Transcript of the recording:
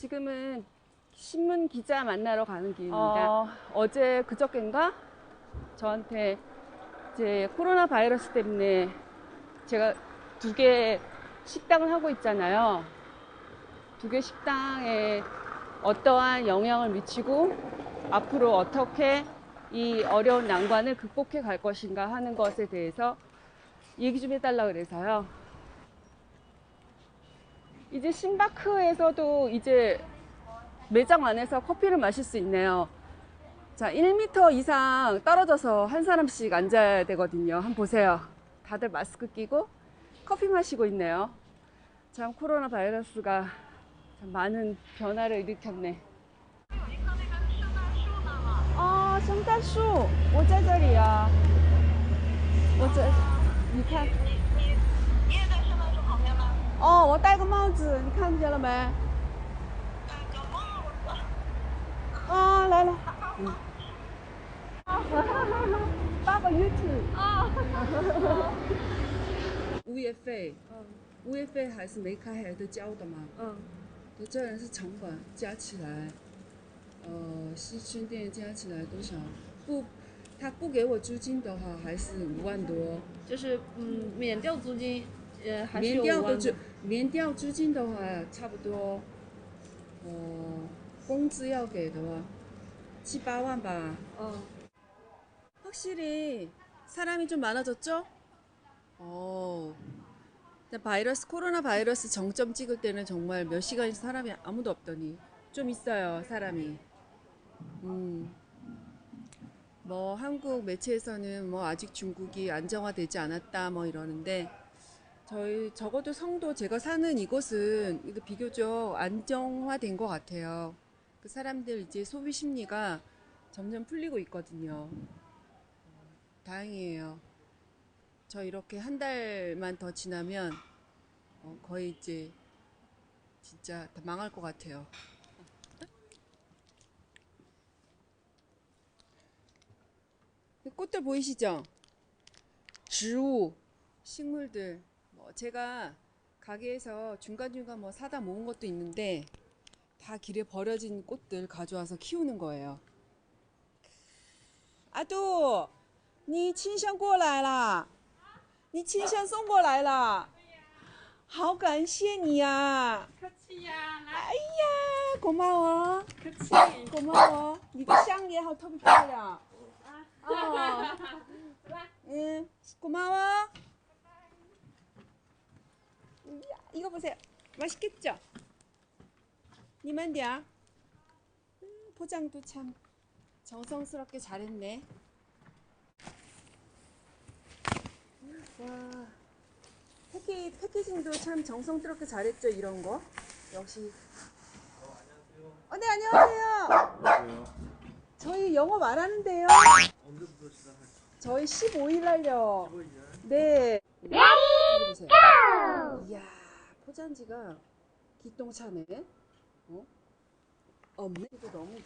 지금은 신문 기자 만나러 가는 길입니다. 어, 제 그저께인가 저한테 이제 코로나 바이러스 때문에 제가 두 개 식당을 하고 있잖아요. 두 개 식당에 어떠한 영향을 미치고 앞으로 어떻게 이 어려운 난관을 극복해 갈 것인가 하는 것에 대해서 얘기 좀 해달라 그래서요. 이제 신바크에서도 이제 매장 안에서 커피를 마실 수 있네요. 자, 1m 이상 떨어져서 한 사람씩 앉아야 되거든요. 한번 보세요. 다들 마스크 끼고 커피 마시고 있네요. 참 코로나 바이러스가 참 많은 변화를 일으켰네. 아, 圣诞树，我在这里啊。我这，你看， 哦，我戴个帽子，你看见了没？戴个帽子。啊，来了。嗯。八个月子。啊。物业费，物业费还是没开还得交的嘛。嗯，对，这人是成本加起来，呃，西村店加起来多少？不，他不给我租金的话，还是五万多。就是嗯，免掉租金， 呃，还是免有五万掉的租，免掉租金的话，差不多，呃，工资要给的话，七八万吧。 어, 확실히 사람이 좀 많아졌죠? 어. 근데 바이러스 코로나 바이러스 정점 찍을 때는 정말 몇 시간 사람이 아무도 없더니 좀 있어요 사람이. 음. 뭐 한국 매체에서는 뭐 아직 중국이 안정화되지 않았다 뭐 이러는데 저희 적어도 성도 제가 사는 이곳은 이거 비교적 안정화된 것 같아요. 그 사람들 이제 소비 심리가 점점 풀리고 있거든요. 다행이에요. 저 이렇게 한 달만 더 지나면 어, 거의 이제 진짜 다 망할 것 같아요. 꽃들 보이시죠? 植物 식물들. 뭐 제가 가게에서 중간중간 뭐 사다 모은 것도 있는데 다 길에 버려진 꽃들 가져와서 키우는 거예요. 아두, 你亲生过来啦！你亲生送过来了，好感谢你呀、客气呀，来，哎呀，고마워， 客气。 고마워。你的香也好，特别漂亮。哦，嗯，고마워。 이야, 이거 보세요. 맛있겠죠? 니만디야. 음, 포장도 참 정성스럽게 잘했네. 와, 패키, 패키징도 참 정성스럽게 잘했죠, 이런 거. 역시. 어, 네, 안녕하세요. 저희 영업 안 하는데요. 언제부터 시작할까? 저희 15일 날요. 15일? 네. 이거 보세요. 이야, 포장지가 기똥차네. 어? 없네. 이거 너무.